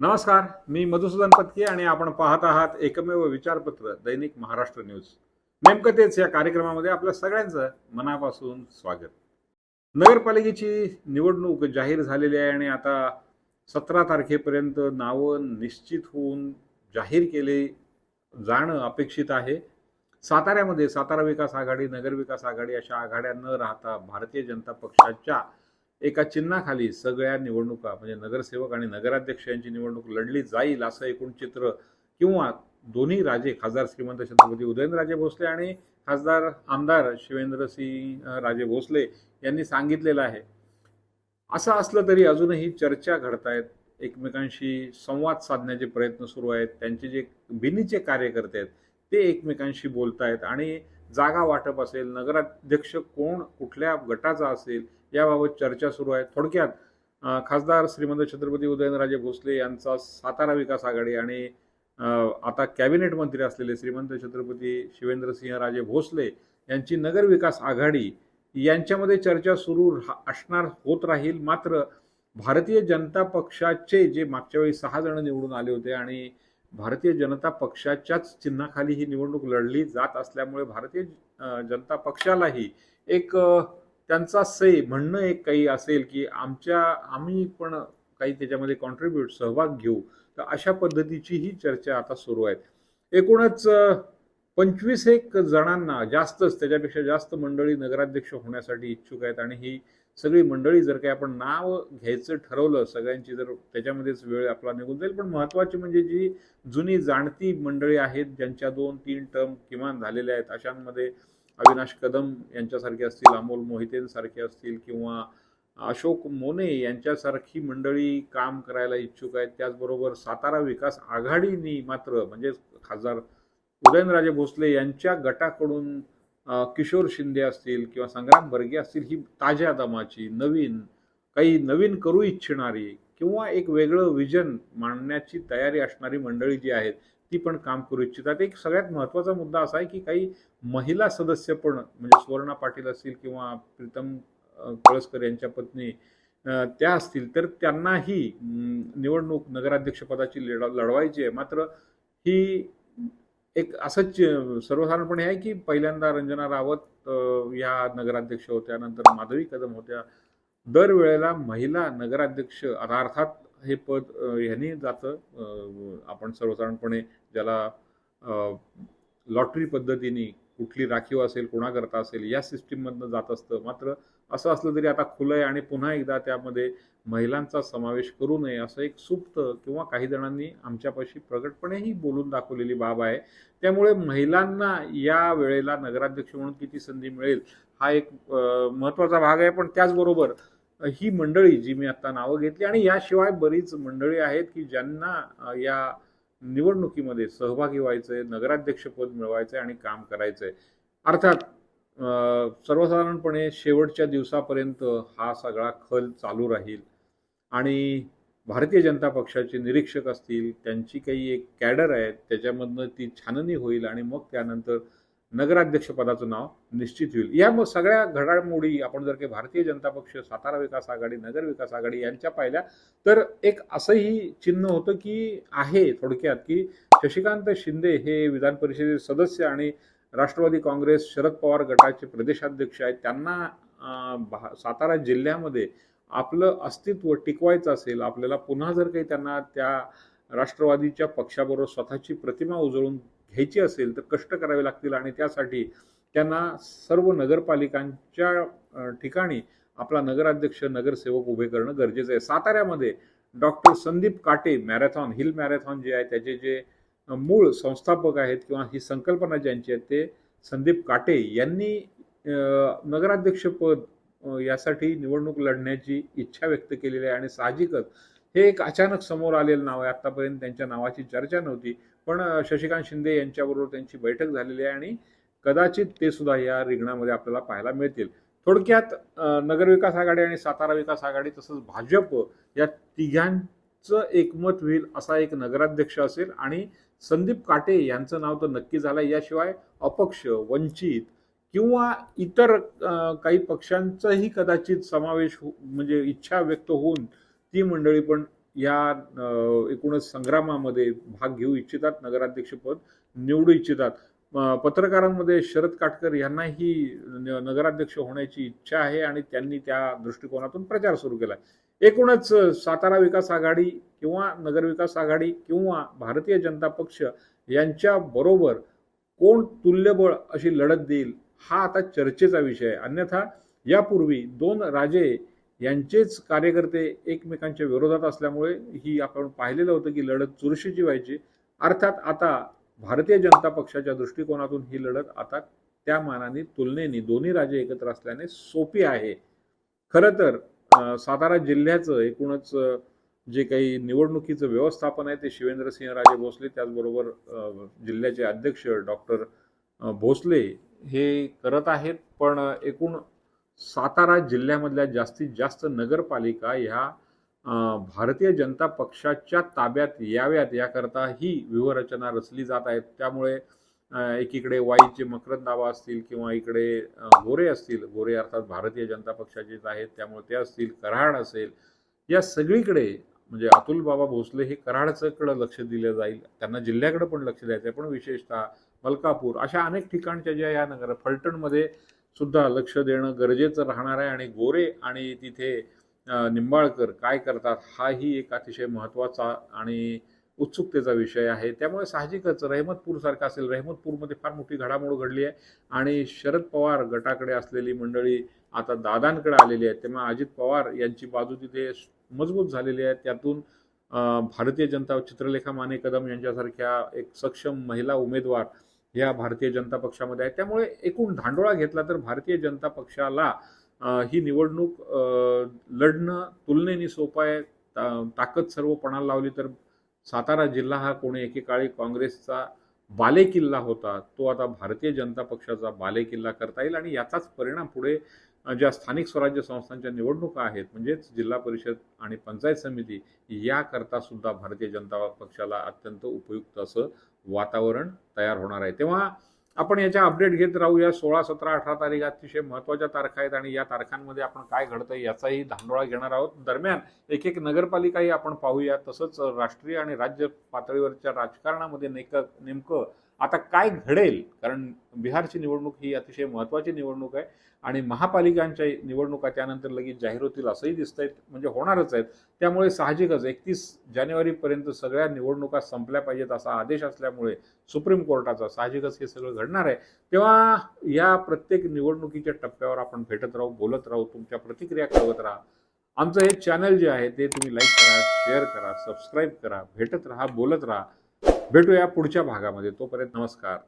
नमस्कार मी मधुसूदन पत्के आणि आपण पाहत आहात एकमेव विचारपत्र दैनिक महाराष्ट्र न्यूज. नेमकं तेच या कार्यक्रमामध्ये आपल्या सगळ्यांचं मनापासून स्वागत. नगरपालिकेची निवडणूक जाहीर झालेली आहे आणि आता सतरा तारखेपर्यंत नावं निश्चित होऊन जाहीर केले जाणं अपेक्षित आहे. साताऱ्यामध्ये सातारा विकास आघाडी नगर विकास आघाडी अशा आघाड्या न राहता भारतीय जनता पक्षाच्या एका चिन्हाखाली सगळ्या निवडणुका म्हणजे नगरसेवक आणि नगराध्यक्ष यांची निवडणूक लढली जाईल असं एकूण चित्र किंवा दोन्ही राजे खासदार श्रीमंत छत्रपती उदयनराजे भोसले आणि खासदार आमदार शिवेंद्रसिंह राजे भोसले यांनी सांगितलेलं आहे. असं असलं तरी अजूनही चर्चा घडतायत एकमेकांशी संवाद साधण्याचे प्रयत्न सुरू आहेत त्यांचे जे बिनीचे कार्यकर्ते आहेत ते एकमेकांशी बोलतायत आणि जागा वाटप असेल नगराध्यक्ष कोण कुठल्या गटाचा असेल याबाबत चर्चा सुरू आहे. थोडक्यात खासदार श्रीमंत छत्रपती उदयनराजे भोसले यांचा सातारा विकास आघाडी आणि आता कॅबिनेट मंत्री असलेले श्रीमंत छत्रपती शिवेंद्रसिंह राजे भोसले यांची नगर विकास आघाडी यांच्यामध्ये चर्चा सुरू असणार होत राहील. मात्र भारतीय जनता पक्षाचे जे मागच्या वेळी सहा जण निवडून आले होते आणि भारतीय जनता पक्षाच्याच चिन्हाखाली ही निवडणूक लढली जात असल्यामुळे भारतीय जनता पक्षालाही एक त्यांचा से म्हणणं एक काही असेल की आमच्या आम्ही पण काही त्याच्यामध्ये कॉन्ट्रीब्यूट सहभाग घेऊ. तर अशा पद्धतीची ही चर्चा आता सुरू आहे एकूणच पंचवीस एक जणांना जास्तच त्याच्यापेक्षा जास्त मंडळी नगराध्यक्ष होण्यासाठी इच्छुक आहेत आणि ही सगळी मंडळी जर काही आपण नाव घ्यायचं ठरवलं सगळ्यांची जर त्याच्यामध्येच वेळ आपला निघून जाईल. पण महत्त्वाची म्हणजे जी जुनी जाणती मंडळी आहेत ज्यांच्या दोन तीन टर्म किमान झालेल्या आहेत अशांमध्ये अविनाश कदम यांच्यासारखे असतील अमोल मोहितेंसारखे असतील किंवा अशोक मोने यांच्यासारखी मंडळी काम करायला इच्छुक आहेत. त्याचबरोबर सातारा विकास आघाडीनी मात्र म्हणजे खासदार उदयनराजे भोसले यांच्या गटाकडून किशोर शिंदे असतील किंवा संग्राम बर्गे असतील ही ताज्या दमाची नवीन काही नवीन करू इच्छिणारी किंवा एक वेगळं विजन मांडण्याची तयारी असणारी मंडळी जी आहेत ती पण काम करू इच्छितात. एक सगळ्यात महत्त्वाचा मुद्दा असा आहे की काही महिला सदस्य पण म्हणजे सुवर्णा पाटील असतील किंवा प्रीतम कळसकर यांच्या पत्नी त्या असतील तर त्यांनाही निवडणूक नगराध्यक्षपदाची लढ लढवायची आहे. मात्र ही एक असंच सर्वसाधारणपणे आहे की पहिल्यांदा रंजना रावत या नगराध्यक्ष होत्या नंतर माधवी कदम होत्या. दरवेळेला महिला नगराध्यक्ष अर्थात हे पद अ, ह्यांनी जातं आपण सर्वसाधारणपणे ज्याला लॉटरी पद्धतीने कुठली राखीव असेल कोणाकरता असेल या सिस्टीममधनं जात असतं. मात्र असं असलं तरी आता खुलं आहे आणि पुन्हा एकदा त्यामध्ये महिलांचा समावेश करू नये असं एक सुप्त किंवा काही जणांनी आमच्यापाशी प्रगटपणेही बोलून दाखवलेली बाब आहे. त्यामुळे महिलांना या वेळेला नगराध्यक्ष म्हणून किती संधी मिळेल हा एक महत्त्वाचा भाग आहे. पण त्याचबरोबर ही मंडळी जी मी आता नावं घेतली आणि याशिवाय बरीच मंडळी आहेत की ज्यांना या निवडणुकीमध्ये सहभागी व्हायचं आहे नगराध्यक्षपद मिळवायचं आहे आणि काम करायचं आहे अर्थात सर्वसाधारणपणे शेवटच्या दिवसापर्यंत हा सगळा खल चालू राहील. आणि भारतीय जनता पक्षाचे निरीक्षक असतील त्यांची काही एक कॅडर आहे त्याच्यामधनं ती छाननी होईल आणि मग त्यानंतर नगराध्यक्षपदाचं नाव निश्चित होईल. या मग सगळ्या घडामोडी आपण जर काही भारतीय जनता पक्ष सातारा विकास आघाडी नगर विकास आघाडी यांच्या पाहिल्या तर एक असंही चिन्ह होतं की आहे थोडक्यात की शशिकांत शिंदे हे विधान परिषदेचे सदस्य आणि राष्ट्रवादी काँग्रेस शरद पवार गटाचे प्रदेशाध्यक्ष आहेत. त्यांना भा- सातारा जिल्ह्यामध्ये आपलं अस्तित्व टिकवायचं असेल आपल्याला पुन्हा जर काही त्यांना त्या राष्ट्रवादीच्या पक्षाबरोबर स्वतःची प्रतिमा उजळून घ्यायची असेल तर कष्ट करावे लागतील आणि त्यासाठी त्यांना सर्व नगरपालिकांच्या ठिकाणी आपला नगराध्यक्ष नगरसेवक उभे करणं गरजेचं आहे. साताऱ्यामध्ये डॉक्टर संदीप काटे मॅरेथॉन हिल मॅरेथॉन जे आहे त्याचे जे मूळ संस्थापक आहेत किंवा ही संकल्पना ज्यांची आहे ते संदीप काटे यांनी नगराध्यक्षपद यासाठी निवडणूक लढण्याची इच्छा व्यक्त केलेली आहे आणि साहजिकच हे एक अचानक समोर आलेलं नाव आहे. आतापर्यंत त्यांच्या नावाची चर्चा नव्हती पण शशिकांत शिंदे यांच्याबरोबर त्यांची बैठक झालेली आहे आणि कदाचित ते सुद्धा या रिंगणामध्ये आपल्याला पाहायला मिळतील. थोडक्यात नगरविकास आघाडी आणि सातारा विकास आघाडी तसंच भाजप या तिघां एकमत होईल असा एक नगराध्यक्ष असेल आणि संदीप काटे यांचं नाव तर नक्की झालं. याशिवाय अपक्ष वंचित किंवा इतर काही पक्षांचाही कदाचित समावेश हो, म्हणजे इच्छा व्यक्त होऊन ती मंडळी पण या एकूणच संग्रामामध्ये भाग घेऊ इच्छितात. नगराध्यक्षपद निवडू इच्छितात. पत्रकारांमध्ये शरद काटकर यांनाही नगराध्यक्ष होण्याची इच्छा आहे आणि त्यांनी त्या दृष्टिकोनातून प्रचार सुरू केला. एकूणच सातारा विकास आघाडी किंवा नगर विकास आघाडी किंवा भारतीय जनता पक्ष यांच्या बरोबर कोण तुल्यबळ अशी लढत देईल हा आता चर्चेचा विषय आहे. अन्यथा यापूर्वी दोन राजे यांचेच कार्यकर्ते एकमेकांच्या विरोधात असल्यामुळे ही आपण पाहिलेलं होतं की लढत चुरशीची व्हायची. अर्थात आता भारतीय जनता पक्षाच्या दृष्टिकोनातून ही लढत आता त्या मानाने तुलनेने दोन्ही राजे एकत्र असल्याने सोपी आहे. खरं तर सातारा जिल्ह्याचं एकूणच जे काही निवडणुकीचं व्यवस्थापन आहे ते शिवेंद्रसिंह राजे भोसले त्याचबरोबर जिल्ह्याचे अध्यक्ष डॉक्टर भोसले हे करत आहेत. पण एकूण सातारा जिल्ह्यामधल्या जास्तीत जास्त नगरपालिका ह्या भारतीय जनता पक्षाच्या ताब्यात याव्यात याकरता ही व्यूहरचना रचली जात आहेत. त्यामुळे एकीकडे वाईचे मकरंदाबा असतील किंवा इकडे गोरे असतील. गोरे अर्थात भारतीय जनता पक्षाचेच आहेत त्यामुळे ते असतील कराड असेल. या सगळीकडे म्हणजे अतुल बाबा भोसले हे कराडकडे लक्ष दिलं जाईल. त्यांना जिल्ह्याकडे पण लक्ष द्यायचं आहे पण विशेषतः मलकापूर अशा अनेक ठिकाणच्या ज्या या नगर फलटणमध्ये सुद्धा लक्ष देणं गरजेचं राहणार आहे. आणि गोरे आणि तिथे निंबाळकर काय करतात हाही एक अतिशय महत्त्वाचा आणि उत्सुकतेचा विषय आहे. त्यामुळे साहजिकच रहमतपूरसारखा असेल. रहमतपूरमध्ये फार मोठी घडामोड घडली आहे. आणि शरद पवार गटाकडे असलेली मंडळी आता दादांकडे आलेली आहे तेव्हा अजित पवार यांची बाजू तिथे मजबूत झालेली आहे. त्यातून भारतीय जनता चित्रलेखा माने कदम यांच्यासारख्या एक सक्षम महिला उमेदवार ह्या भारतीय जनता पक्षामध्ये आहेत. त्यामुळे एकूण धांडोळा घेतला तर भारतीय जनता पक्षाला ही निवडणूक लढणं तुलनेने सोपं आहे. ता- ताकद सर्व पणाला लावली तर सातारा जिल्हा हा कोणी एकेकाळी काँग्रेसचा बालेकिल्ला होता तो आता भारतीय जनता पक्षाचा बालेकिल्ला करता येईल आणि याचाच परिणाम पुढे ज्या स्थानिक स्वराज्य संस्थांच्या निवडणुका आहेत म्हणजेच जिल्हा परिषद आणि पंचायत समिती याकरता सुद्धा भारतीय जनता पक्षाला अत्यंत उपयुक्त असं वातावरण तयार होणार आहे. तेव्हा आपण याच्या अपडेट घेत राहूया सोळा सतरा अठरा तारीख अतिशय महत्त्वाच्या तारखा आहेत आणि या तारखांमध्ये आपण काय घडतंय याचाही धांडोळा घेणार आहोत. दरम्यान एक एक नगरपालिकाही आपण पाहूया. तसंच राष्ट्रीय आणि राज्य पातळीवरच्या राजकारणामध्ये नेक नेमकं आता काय घडेल? कारण बिहारची निवडणूक ही अतिशय महत्त्वाची निवडणूक आहे आणि महापालिकांच्या निवडणुका त्यानंतर लगेच जाहीर होतील असंही आहेत म्हणजे होणारच आहेत. त्यामुळे साहजिकच एकतीस जानेवारीपर्यंत सगळ्या निवडणुका संपल्या पाहिजेत असा आदेश असल्यामुळे सुप्रीम कोर्टाचा साहजिकच हे सगळं घडणार आहे. तेव्हा या प्रत्येक निवडणुकीच्या टप्प्यावर आपण भेटत राहू बोलत राहू तुमच्या प्रतिक्रिया कळवत राहा. आमचं हे चॅनल जे आहे ते तुम्ही लाईक करा शेअर करा सबस्क्राईब करा भेटत राहा बोलत राहा. भेटूया पुढच्या भागामध्ये. तोपर्यंत नमस्कार.